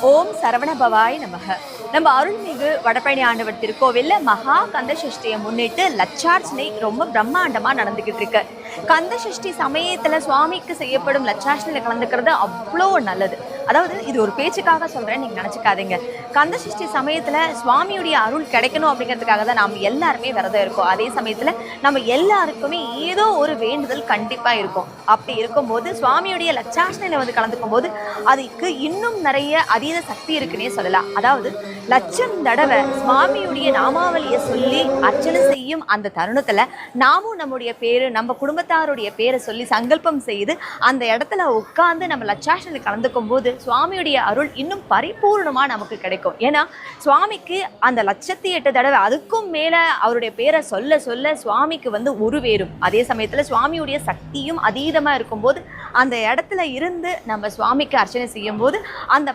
ஓம் சரவணபவாய் நமக. நம்ம அருள்மிகு வடபழனி ஆண்டவர் திருக்கோவில்ல மகா கந்த சஷ்டியை முன்னிட்டு லட்சார்ச்சனை ரொம்ப பிரம்மாண்டமா நடந்துகிட்டு இருக்கு. கந்த சஷ்டி சமயத்துல சுவாமிக்கு செய்யப்படும் லட்சார்ச்சனையில கலந்துக்கிறது அவ்வளோ நல்லது. அதாவது இது ஒரு பேச்சுக்காக சொல்கிறேன் நீங்கள் நினச்சிக்காதீங்க. கந்தசிஷ்டி சமயத்தில் சுவாமியுடைய அருள் கிடைக்கணும் அப்படிங்கிறதுக்காக தான் நாம் எல்லாருமே விரதம் இருக்கோம். அதே சமயத்தில் நம்ம எல்லாருக்குமே ஏதோ ஒரு வேண்டுதல் கண்டிப்பாக இருக்கும். அப்படி இருக்கும்போது சுவாமியுடைய லட்சாசனையில் வந்து கலந்துக்கும் போது அதுக்கு இன்னும் நிறைய அதீத சக்தி இருக்குன்னே சொல்லலாம். அதாவது லட்சம் தடவை சுவாமியுடைய நாமாவளியை சொல்லி அர்ச்சனை செய்யும் அந்த தருணத்தில் நாமும் நம்முடைய பேர் நம்ம குடும்பத்தாருடைய பேரை சொல்லி சங்கல்பம் செய்து அந்த இடத்துல உட்கார்ந்து நம்ம லட்சாசனில் கலந்துக்கும் போது சுவாமியுடைய அருள் இன்னும் பரிபூர்ணமா நமக்கு கிடைக்கும். ஏன்னா சுவாமிக்கு அந்த லட்சத்தி எட்டு தடவை அதுக்கும் மேலே அவருடைய பேரை சொல்ல சொல்ல சுவாமிக்கு வந்து உருவேறும். அதே சமயத்தில் சுவாமியுடைய சக்தியும் அதீதமாக இருக்கும்போது அந்த இடத்துல இருந்து நம்ம சுவாமிக்கு அர்ச்சனை செய்யும் போது அந்த